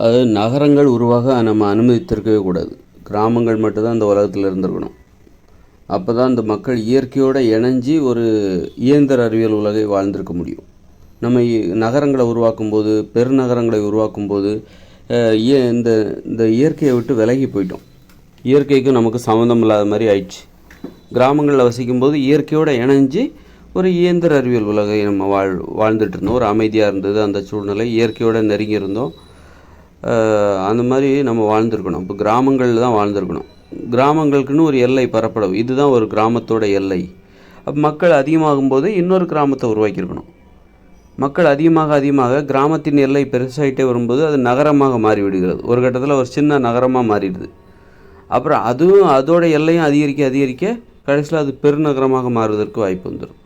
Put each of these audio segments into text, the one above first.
அது நகரங்கள் உருவாக நம்ம அனுமதித்திருக்கவே கூடாது. கிராமங்கள் மட்டும்தான் இந்த உலகத்தில் இருந்திருக்கணும். அப்போ தான் இந்த மக்கள் இயற்கையோடு இணைஞ்சி ஒரு இயந்திர அறிவியல் உலகை வாழ்ந்திருக்க முடியும். நம்ம நகரங்களை உருவாக்கும் போது பெருநகரங்களை உருவாக்கும் போது இய- இந்த இந்த இயற்கையை விட்டு விலகி போயிட்டோம். இயற்கைக்கும் நமக்கு சம்மந்தம் இல்லாத மாதிரி ஆயிடுச்சு. கிராமங்களில் வசிக்கும்போது இயற்கையோடு இணைஞ்சு ஒரு இயந்திர அறிவியல் உலகை நம்ம வாழ் வாழ்ந்துட்டு இருந்தோம். ஒரு அமைதியாக இருந்தது அந்த சூழ்நிலை. இயற்கையோடு நெருங்கி இருந்தோம். அந்த மாதிரி நம்ம வாழ்ந்துருக்கணும். இப்போ கிராமங்களில் தான் வாழ்ந்துருக்கணும். கிராமங்களுக்குன்னு ஒரு எல்லை பரப்பளவு. இதுதான் ஒரு கிராமத்தோட எல்லை. அப்போ மக்கள் அதிகமாகும்போது இன்னொரு கிராமத்தை உருவாக்கியிருக்கணும். மக்கள் அதிகமாக அதிகமாக கிராமத்தின் எல்லை பெருசாகிட்டே வரும்போது அது நகரமாக மாறிவிடுகிறது. ஒரு கட்டத்தில் ஒரு சின்ன நகரமாக மாறிடுது. அப்புறம் அதுவும் அதோட எல்லையும் அதிகரிக்க அதிகரிக்க கடைசியில் அது பெருநகரமாக மாறுவதற்கு வாய்ப்பு வந்துடும்.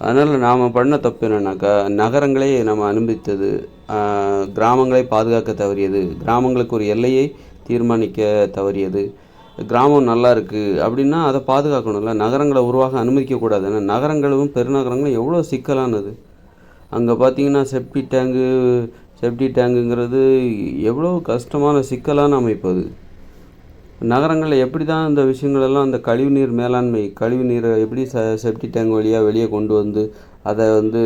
அதனால் நாம் பண்ண தப்பு என்னன்னாக்கா நகரங்களை நம்ம அனுமதித்தது கிராமங்களை பாதுகாக்க தவறியது கிராமங்களுக்கு ஒரு எல்லையை தீர்மானிக்க தவறியது கிராமம் நல்லா இருக்குது அப்படின்னா அதை பாதுகாக்கணும்ல நகரங்களை உருவாக அனுமதிக்கக்கூடாது ஏன்னா நகரங்களும் பெருநகரங்களும் எவ்வளோ சிக்கலானது. அங்கே பார்த்தீங்கன்னா செப்டி டேங்கு செப்டி டேங்குங்கிறது எவ்வளோ கஷ்டமான சிக்கலான அமைப்பு அது. நகரங்களில் எப்படி தான் இந்த விஷயங்களெல்லாம் அந்த கழிவுநீர் மேலாண்மை கழிவுநீரை எப்படி ச செப்டி டேங்க் வழியாக வெளியே கொண்டு வந்து அதை வந்து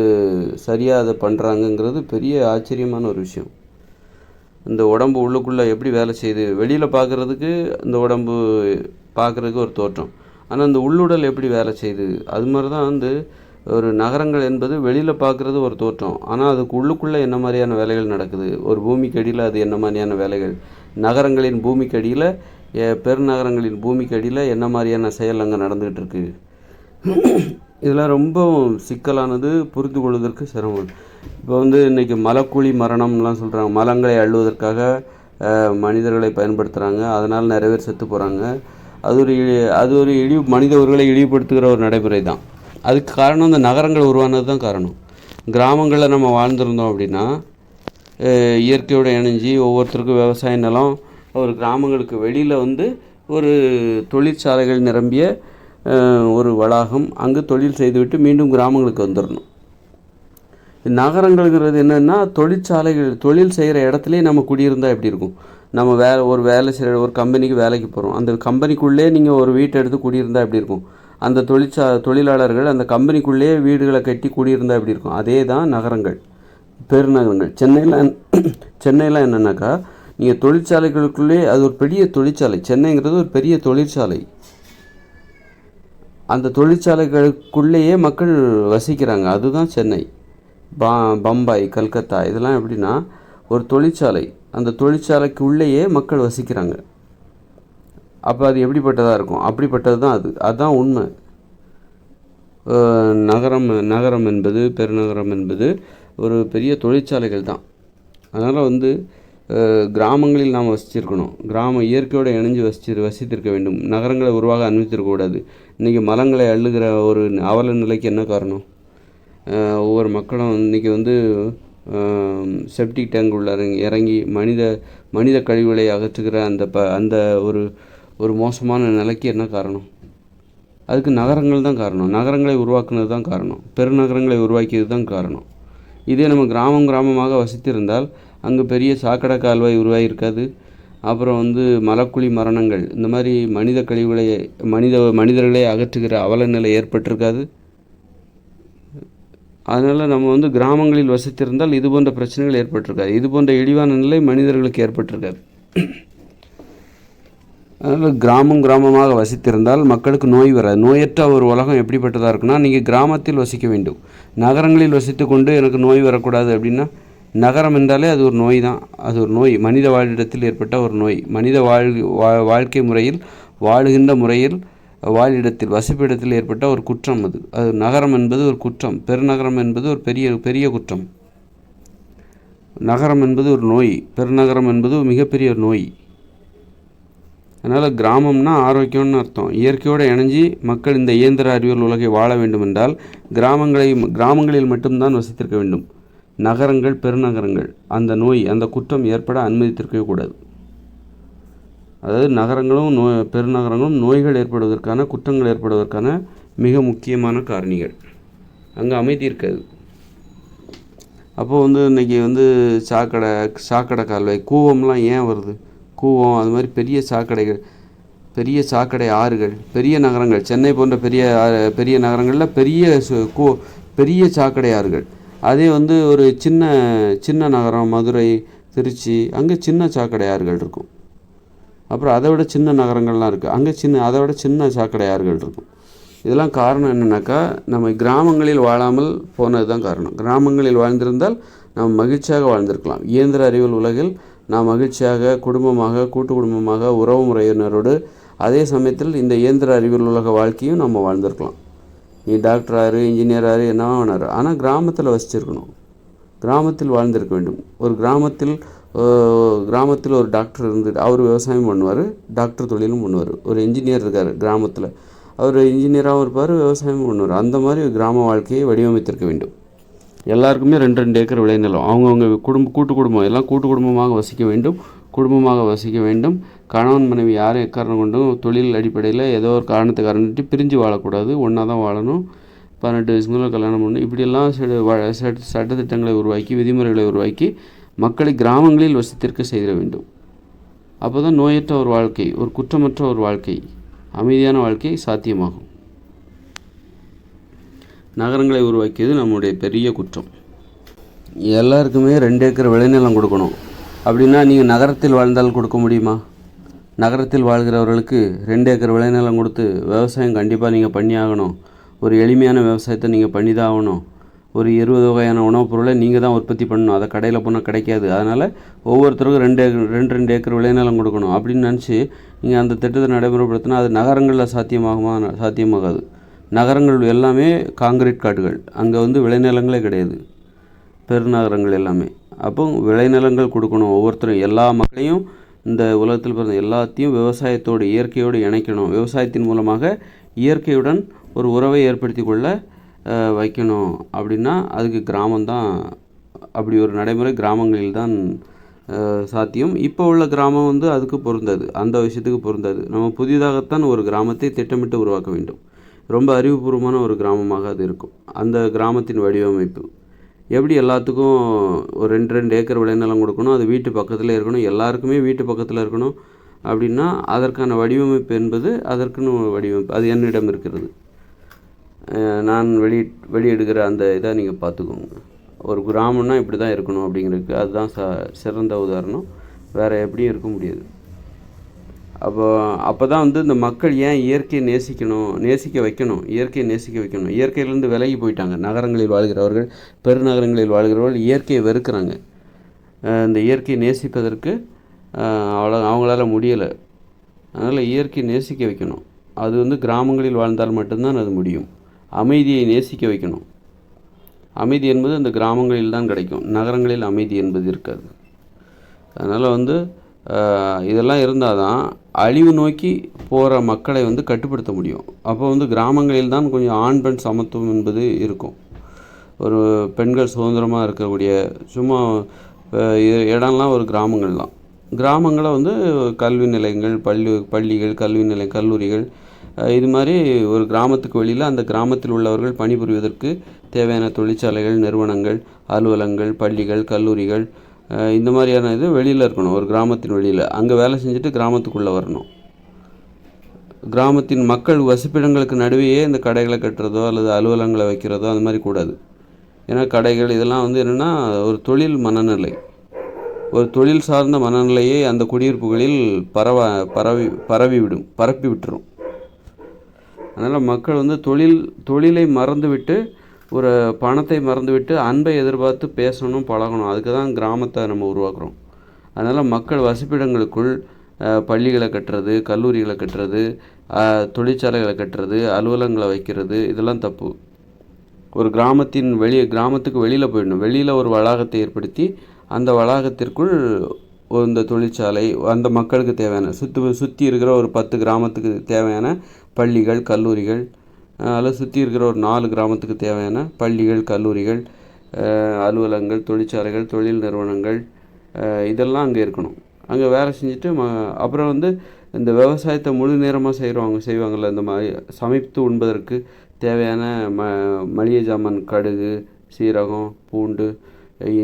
சரியாக அதை பண்ணுறாங்கங்கிறது பெரிய ஆச்சரியமான ஒரு விஷயம். இந்த உடம்பு உள்ளுக்குள்ளே எப்படி வேலை செய்யுது? வெளியில் பார்க்குறதுக்கு இந்த உடம்பு பார்க்குறதுக்கு ஒரு தோற்றம். ஆனால் இந்த உள்ளுடல் எப்படி வேலை செய்யுது? அது மாதிரி தான் வந்து ஒரு நகரங்கள் என்பது வெளியில் பார்க்குறது ஒரு தோற்றம். ஆனால் அதுக்கு உள்ளுக்குள்ளே என்ன மாதிரியான வேலைகள் நடக்குது? ஒரு பூமிக்கு அடியில் அது என்ன மாதிரியான வேலைகள்? நகரங்களின் பூமிக்கு அடியில் பெருநகரங்களின் பூமிக்கு அடியில் என்ன மாதிரியான செயல் அங்கே நடந்துகிட்டு இருக்கு இதெல்லாம் ரொம்பவும் சிக்கலானது புரிந்து கொள்வதற்கு சிரமம். இப்போ வந்து இன்றைக்கி மலக்குழி மரணம்லாம் சொல்கிறாங்க மலங்களை அள்ளுவதற்காக மனிதர்களை பயன்படுத்துகிறாங்க அதனால் நிறைய பேர் செத்து போகிறாங்க அது ஒரு இழி- அது ஒரு இழிவு மனித இழிவுபடுத்துகிற ஒரு நடைமுறை தான். அதுக்கு காரணம் இந்த நகரங்கள் உருவானது தான் காரணம். கிராமங்களில் நம்ம வாழ்ந்திருந்தோம் அப்படின்னா இயற்கையோடு இணைஞ்சி ஒவ்வொருத்தருக்கும் விவசாய நிலம் ஒரு கிராமங்களுக்கு வெளியில் வந்து ஒரு தொழிற்சாலைகள் நிரம்பிய ஒரு வளாகம் அங்கு தொழில் செய்துவிட்டு மீண்டும் கிராமங்களுக்கு வந்துடணும் நகரங்கள்ங்கிறது என்னென்னா தொழிற்சாலைகள் தொழில் செய்கிற இடத்துலையே நம்ம குடியிருந்தால் எப்படி இருக்கும்? நம்ம வேலை ஒரு வேலை செய்கிற ஒரு கம்பெனிக்கு வேலைக்கு போகிறோம் அந்த கம்பெனிக்குள்ளே நீங்கள் ஒரு வீட்டை எடுத்து குடியிருந்தால் எப்படி இருக்கும்? அந்த தொழிற்சா தொழிலாளர்கள் அந்த கம்பெனிக்குள்ளேயே வீடுகளை கட்டி குடியிருந்தால் எப்படி இருக்கும்? அதே தான் நகரங்கள் பெருநகரங்கள். சென்னையில் சென்னையில் என்னென்னாக்கா இங்கே தொழிற்சாலைகளுக்குள்ளே அது ஒரு பெரிய தொழிற்சாலை. சென்னைங்கிறது ஒரு பெரிய தொழிற்சாலை. அந்த தொழிற்சாலைகளுக்குள்ளேயே மக்கள் வசிக்கிறாங்க. அதுதான் சென்னை. பா பம்பாய் கல்கத்தா இதெல்லாம் எப்படின்னா ஒரு தொழிற்சாலை. அந்த தொழிற்சாலைக்கு உள்ளேயே மக்கள் வசிக்கிறாங்க. அப்போ அது எப்படிப்பட்டதாக இருக்கும்? அப்படிப்பட்டது தான் அது. அதுதான் உண்மை. நகரம் நகரம் என்பது பெருநகரம் என்பது ஒரு பெரிய தொழிற்சாலைகள் தான் அதனால் வந்து கிராமங்களில் நாம் வசிச்சிருக்கணும். கிராம இயற்கையோடு இணைஞ்சு வசிச்சு வசித்திருக்க வேண்டும். நகரங்களை உருவாக அனுமதித்திருக்கக்கூடாது இன்றைக்கி மரங்களை அள்ளுகிற ஒரு அவல நிலைக்கு என்ன காரணம்? ஒவ்வொரு மக்களும் இன்றைக்கி வந்து செப்டிக் டேங்க் உள்ள இறங்கி இறங்கி மனித மனித கழிவுகளை அகற்றுகிற அந்த ப அந்த ஒரு ஒரு மோசமான நிலைக்கு என்ன காரணம்? அதுக்கு நகரங்கள் தான் காரணம். நகரங்களை உருவாக்குனது தான் காரணம். பெருநகரங்களை உருவாக்கியது தான் காரணம். இதே நம்ம கிராமம் கிராமமாக வசித்திருந்தால் அங்கே பெரிய சாக்கடை கால்வாய் உருவாகியிருக்காது அப்புறம் வந்து மலக்குழி மரணங்கள். இந்த மாதிரி மனித கழிவுகளை மனித மனிதர்களை அகற்றுகிற அவல நிலை ஏற்பட்டிருக்காது. அதனால் நம்ம வந்து கிராமங்களில் வசித்திருந்தால் இது போன்ற பிரச்சனைகள் ஏற்பட்டிருக்காது. இது போன்ற இழிவான நிலை மனிதர்களுக்கு ஏற்பட்டிருக்காது. அதனால் கிராமம் கிராமமாக வசித்திருந்தால் மக்களுக்கு நோய் வராது. நோயற்ற ஒரு உலகம் எப்படிப்பட்டதாக இருக்குன்னா நீங்கள் கிராமத்தில் வசிக்க வேண்டும். நகரங்களில் வசித்து கொண்டு எனக்கு நோய் வரக்கூடாது அப்படின்னா நகரம் என்றாலே அது ஒரு நோய் தான். அது ஒரு நோய். மனித வாழிடத்தில் ஏற்பட்ட ஒரு நோய். மனித வாழ் வா- வாழ்க்கை முறையில் வாழுகின்ற முறையில் வாழிடத்தில் வசிப்பிடத்தில் ஏற்பட்ட ஒரு குற்றம் அது. அது நகரம் என்பது ஒரு குற்றம். பெருநகரம் என்பது ஒரு பெரிய பெரிய குற்றம். நகரம் என்பது ஒரு நோய். பெருநகரம் என்பது ஒரு மிகப்பெரிய ஒரு நோய். அதனால் கிராமம்னா ஆரோக்கியம்னு அர்த்தம். இயற்கையோடு இணைஞ்சி மக்கள் இந்த இயந்திர அறிவியல் உலகை வாழ வேண்டும் என்றால் கிராமங்களை கிராமங்களில் மட்டும்தான் வசித்திருக்க வேண்டும். நகரங்கள் பெருநகரங்கள். அந்த நோய் அந்த குற்றம் ஏற்பட அனுமதித்திருக்கவே கூடாது. அதாவது நகரங்களும் நோய் பெருநகரங்களும் நோய்கள் ஏற்படுவதற்கான குற்றங்கள் ஏற்படுவதற்கான மிக முக்கியமான காரணிகள். அங்கே அமைதி இருக்காது. அப்போது வந்து இன்றைக்கி வந்து சாக்கடை சாக்கடை கால்வாய் கூவம்லாம் ஏன் வருது? கூவம் அது மாதிரி பெரிய சாக்கடைகள் பெரிய சாக்கடை ஆறுகள் பெரிய நகரங்கள் சென்னை போன்ற பெரிய பெரிய நகரங்களில் பெரிய சு- கூ பெரிய சாக்கடை ஆறுகள். அதே வந்து ஒரு சின்ன சின்ன நகரம் மதுரை திருச்சி அங்கே சின்ன சாக்கடை ஆறுகள் இருக்கும். அப்புறம் அதை விட சின்ன நகரங்கள்லாம் இருக்குது அங்கே சின்ன அதை விட சின்ன சாக்கடை இருக்கும். இதெல்லாம் காரணம் என்னென்னாக்கா நம்ம கிராமங்களில் வாழாமல் போனது தான் காரணம். கிராமங்களில் வாழ்ந்திருந்தால் நாம் மகிழ்ச்சியாக வாழ்ந்திருக்கலாம். இயந்திர அறிவியல் உலகில் நாம் மகிழ்ச்சியாக குடும்பமாக கூட்டு குடும்பமாக உறவு முறையினரோடு அதே சமயத்தில் இந்த இயந்திர அறிவியல் உலக வாழ்க்கையும் நம்ம வாழ்ந்திருக்கலாம். நீ டாக்டர் ஆறு இன்ஜினியர் ஆறு என்னவா வேணாரு. ஆனால் கிராமத்தில் வசிச்சிருக்கணும். கிராமத்தில் வாழ்ந்திருக்க வேண்டும். ஒரு கிராமத்தில் கிராமத்தில் ஒரு டாக்டர் இருந்து அவர் விவசாயம் பண்ணுவார் டாக்டர் தொழிலும் பண்ணுவார். ஒரு இன்ஜினியர் இருக்கார் கிராமத்தில். அவர் இன்ஜினியராகவும் இருப்பார் விவசாயமும் பண்ணுவார். அந்த மாதிரி கிராம வாழ்க்கையை வடிவமைத்திருக்க வேண்டும். எல்லாருக்குமே ரெண்டு ரெண்டு ஏக்கர் விளைநிலம். அவங்கவுங்க குடும்ப கூட்டு குடும்பம் எல்லாம் கூட்டு குடும்பமாக வசிக்க வேண்டும். குடும்பமாக வசிக்க வேண்டும். கணவன் மனைவி யாரும் எக்காரணம் கொண்டும் தொழில் அடிப்படையில் ஏதோ ஒரு காரணத்தை காரணத்து பிரிஞ்சு வாழக்கூடாது. ஒன்றா தான் வாழணும். பதினெட்டு வயசுக்கு கல்யாணம் பண்ணணும். இப்படியெல்லாம் வ- சட்ட சட்டத்திட்டங்களை உருவாக்கி விதிமுறைகளை உருவாக்கி மக்களை கிராமங்களில் வசித்திருக்க செய்திட வேண்டும். அப்போ தான் நோயற்ற ஒரு வாழ்க்கை ஒரு குற்றமற்ற ஒரு வாழ்க்கை அமைதியான வாழ்க்கை சாத்தியமாகும். நகரங்களை உருவாக்கியது நம்முடைய பெரிய குற்றம். எல்லாருக்குமே ரெண்டு ஏக்கர் விளைநிலம் கொடுக்கணும். அப்படின்னா நீங்கள் நகரத்தில் வாழ்ந்தால் கொடுக்க முடியுமா? நகரத்தில் வாழ்கிறவர்களுக்கு ரெண்டு ஏக்கர் விளைநிலம் கொடுத்து விவசாயம் கண்டிப்பாக நீங்கள் பண்ணி ஆகணும் ஒரு எளிமையான விவசாயத்தை நீங்கள் பண்ணி தான் ஆகணும். ஒரு இருபது வகையான உணவுப் பொருளை நீங்கள் தான் உற்பத்தி பண்ணணும். அதை கடையில் போனால் கிடைக்காது. அதனால் ஒவ்வொருத்தருக்கும் ரெண்டு ஏக்கர் ரெண்டு ரெண்டு ஏக்கர் விளைநிலம் கொடுக்கணும். அப்படின்னு நினச்சி நீங்கள் அந்த திட்டத்தை நடைமுறைப்படுத்தினா அது நகரங்களில் சாத்தியமாகுமா? சாத்தியமாகாது. நகரங்கள் எல்லாமே காங்கிரீட் காடுகள். அங்கே வந்து விளைநிலங்களே கிடையாது. பெருநகரங்கள் எல்லாமே. அப்போ விளைநிலங்கள் கொடுக்கணும். ஒவ்வொருத்தரும் எல்லா மக்களையும் இந்த உலகத்தில் பிறந்த எல்லாத்தையும் விவசாயத்தோடு இயற்கையோடு இணைக்கணும். விவசாயத்தின் மூலமாக இயற்கையுடன் ஒரு உறவை ஏற்படுத்தி கொள்ள வைக்கணும். அப்படின்னா அதுக்கு கிராமம்தான் அப்படி ஒரு நடைமுறை கிராமங்களில் தான் சாத்தியம். இப்போ உள்ள கிராமம் வந்து அதுக்கு பொருந்தாது. அந்த விஷயத்துக்கு பொருந்தாது. நம்ம புதிதாகத்தான் ஒரு கிராமத்தை திட்டமிட்டு உருவாக்க வேண்டும். ரொம்ப அறிவுபூர்வமான ஒரு கிராமமாக அது இருக்கும். அந்த கிராமத்தின் வடிவமைப்பு. எப்படி எல்லாத்துக்கும் ஒரு ரெண்டு ரெண்டு ஏக்கர் விளைநிலம் கொடுக்கணும் அது வீட்டு பக்கத்தில் இருக்கணும் எல்லாருக்குமே வீட்டு பக்கத்தில் இருக்கணும் அப்படின்னா அதற்கான வடிவமைப்பு என்பது அதற்குன்னு வடிவமைப்பு அது என்னிடம் இருக்கிறது. நான் வெளி வெளியிடுகிற அந்த இதை நீங்கள் பார்த்துக்கோங்க. ஒரு கிராமம்னா இப்படி தான் இருக்கணும் அப்படிங்கிறதுக்கு அதுதான் ச சிறந்த உதாரணம். வேறு எப்படியும் இருக்க முடியாது. அப்போ அப்போ தான் வந்து இந்த மக்கள் ஏன் இயற்கையை நேசிக்கணும் நேசிக்க வைக்கணும் இயற்கையை நேசிக்க வைக்கணும்? இயற்கையிலேருந்து விலகி போயிட்டாங்க. நகரங்களில் வாழ்கிறவர்கள் பெருநகரங்களில் வாழ்கிறவர்கள் இயற்கையை வெறுக்கிறாங்க. இந்த இயற்கையை நேசிப்பதற்கு அவ்வளோ அவங்களால முடியலை. அதனால் இயற்கையை நேசிக்க வைக்கணும். அது வந்து கிராமங்களில் வாழ்ந்தால் மட்டும்தான் அது முடியும். அமைதியை நேசிக்க வைக்கணும். அமைதி என்பது அந்த கிராமங்களில் தான் கிடைக்கும். நகரங்களில் அமைதி என்பது இருக்காது. அதனால் வந்து இதெல்லாம் இருந்தால் தான் அழிவு நோக்கி போகிற மக்களை வந்து கட்டுப்படுத்த முடியும். அப்போ வந்து கிராமங்களில் தான் கொஞ்சம் ஆண் பெண் சமத்துவம் என்பது இருக்கும். ஒரு பெண்கள் சுதந்திரமாக இருக்கக்கூடிய சும்மா இடம்லாம் ஒரு கிராமங்கள் தான். கிராமங்களை வந்து கல்வி நிலையங்கள் பள்ளி பள்ளிகள் கல்வி நிலையம் கல்லூரிகள் இது மாதிரி ஒரு கிராமத்துக்கு வெளியில் அந்த கிராமத்தில் உள்ளவர்கள் பணிபுரிவதற்கு தேவையான தொழிற்சாலைகள் நிறுவனங்கள் அலுவலங்கள் பள்ளிகள் கல்லூரிகள் இந்த மாதிரியான இது வெளியில் இருக்கணும் ஒரு கிராமத்தின் வெளியில். அங்கே வேலை செஞ்சுட்டு கிராமத்துக்குள்ளே வரணும். கிராமத்தின் மக்கள் வசிப்பிடங்களுக்கு நடுவேயே இந்த கடைகளை கட்டுறதோ அல்லது அலுவலகங்களை வைக்கிறதோ அந்த மாதிரி கூடாது. ஏன்னா கடைகள் இதெல்லாம் வந்து என்னென்னா ஒரு தொழில் மனநிலை. ஒரு தொழில் சார்ந்த மனநிலையை அந்த குடியிருப்புகளில் பரவ பரவி பரவிவிடும் பரப்பி விட்டுரும் அதனால் மக்கள் வந்து தொழில் தொழிலை மறந்துவிட்டு ஒரு பணத்தை மறந்துவிட்டு அன்பை எதிர்பார்த்து பேசணும் பழகணும். அதுக்கு தான் கிராமத்தை நம்ம உருவாக்குறோம். அதனால் மக்கள் வசிப்பிடங்களுக்குள் பள்ளிகளை கட்டுறது கல்லூரிகளை கட்டுறது தொழிற்சாலைகளை கட்டுறது அலுவலகங்களை வைக்கிறது இதெல்லாம் தப்பு. ஒரு கிராமத்தின் வெளியே கிராமத்துக்கு வெளியில் போயிடணும். வெளியில் ஒரு வளாகத்தை ஏற்படுத்தி அந்த வளாகத்திற்குள் இந்த தொழிற்சாலை அந்த மக்களுக்கு தேவையான சுற்று சுற்றி இருக்கிற ஒரு பத்து கிராமத்துக்கு தேவையான பள்ளிகள் கல்லூரிகள் அதில் சுற்றி இருக்கிற ஒரு நாலு கிராமத்துக்கு தேவையான பள்ளிகள் கல்லூரிகள் அலுவலகங்கள் தொழிற்சாலைகள் தொழில் நிறுவனங்கள் இதெல்லாம் அங்கே இருக்கணும். அங்கே வேலை செஞ்சுட்டு ம அப்புறம் வந்து இந்த விவசாயத்தை முழு நேரமாக செய்கிறவங்க செய்வாங்கள்ல இந்த மாதிரி சமைத்து உண்பதற்கு தேவையான ம மளிகை ஜாமான் கடுகு சீரகம் பூண்டு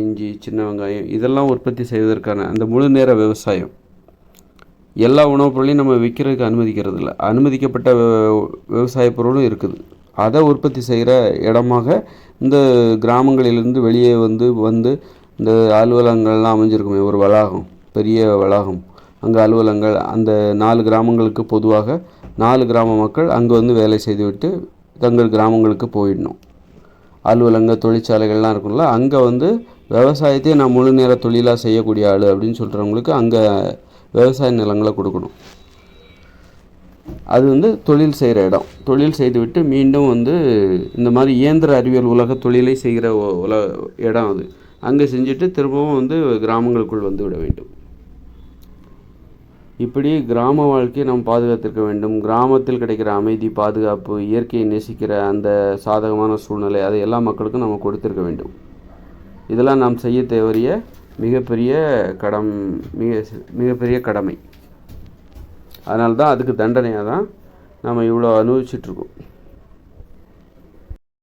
இஞ்சி சின்ன வெங்காயம் இதெல்லாம் உற்பத்தி செய்வதற்கான அந்த முழு நேர விவசாயம். எல்லா உணவுப் பொருளையும் நம்ம விற்கிறதுக்கு அனுமதிக்கிறது இல்லை அனுமதிக்கப்பட்ட விவசாய பொருளும் இருக்குது. அதை உற்பத்தி செய்கிற இடமாக இந்த கிராமங்களிலிருந்து வெளியே வந்து வந்து இந்த அலுவலகங்கள்லாம் அமைஞ்சிருக்குமே ஒரு வளாகம் பெரிய வளாகம். அங்கே அலுவலகங்கள் அந்த நாலு கிராமங்களுக்கு பொதுவாக நாலு கிராம மக்கள் அங்கே வந்து வேலை செய்துவிட்டு தங்கள் கிராமங்களுக்கு போயிடணும். அலுவலங்க தொழிற்சாலைகள்லாம் இருக்கும்ல அங்கே வந்து விவசாயத்தையே நான் முழு நேர தொழிலாக செய்யக்கூடிய ஆள் அப்படின்னு சொல்கிறவங்களுக்கு அங்கே விவசாய நிலங்களை கொடுக்கணும். அது வந்து தொழில் செய்கிற இடம். தொழில் செய்துவிட்டு மீண்டும் வந்து இந்த மாதிரி இயந்திர அறிவியல் உலக தொழிலை செய்கிற உல இடம் அது. அங்கே செஞ்சுட்டு திரும்பவும் வந்து கிராமங்களுக்குள் வந்து விட வேண்டும். இப்படி கிராம வாழ்க்கையை நாம் பாதுகாத்திருக்க வேண்டும். கிராமத்தில் கிடைக்கிற அமைதி பாதுகாப்பு இயற்கையை நேசிக்கிற அந்த சாதகமான சூழ்நிலை அதை எல்லா மக்களுக்கும் நம்ம கொடுத்திருக்க வேண்டும். இதெல்லாம் நாம் செய்ய தேவறிய மிகப்பெரிய கடம் மிக மிகப்பெரிய கடமை. அதனால தான் அதுக்கு தண்டனையாக தான் நம்ம இவ்வளோ அனுபவிச்சிட்ருக்கோம்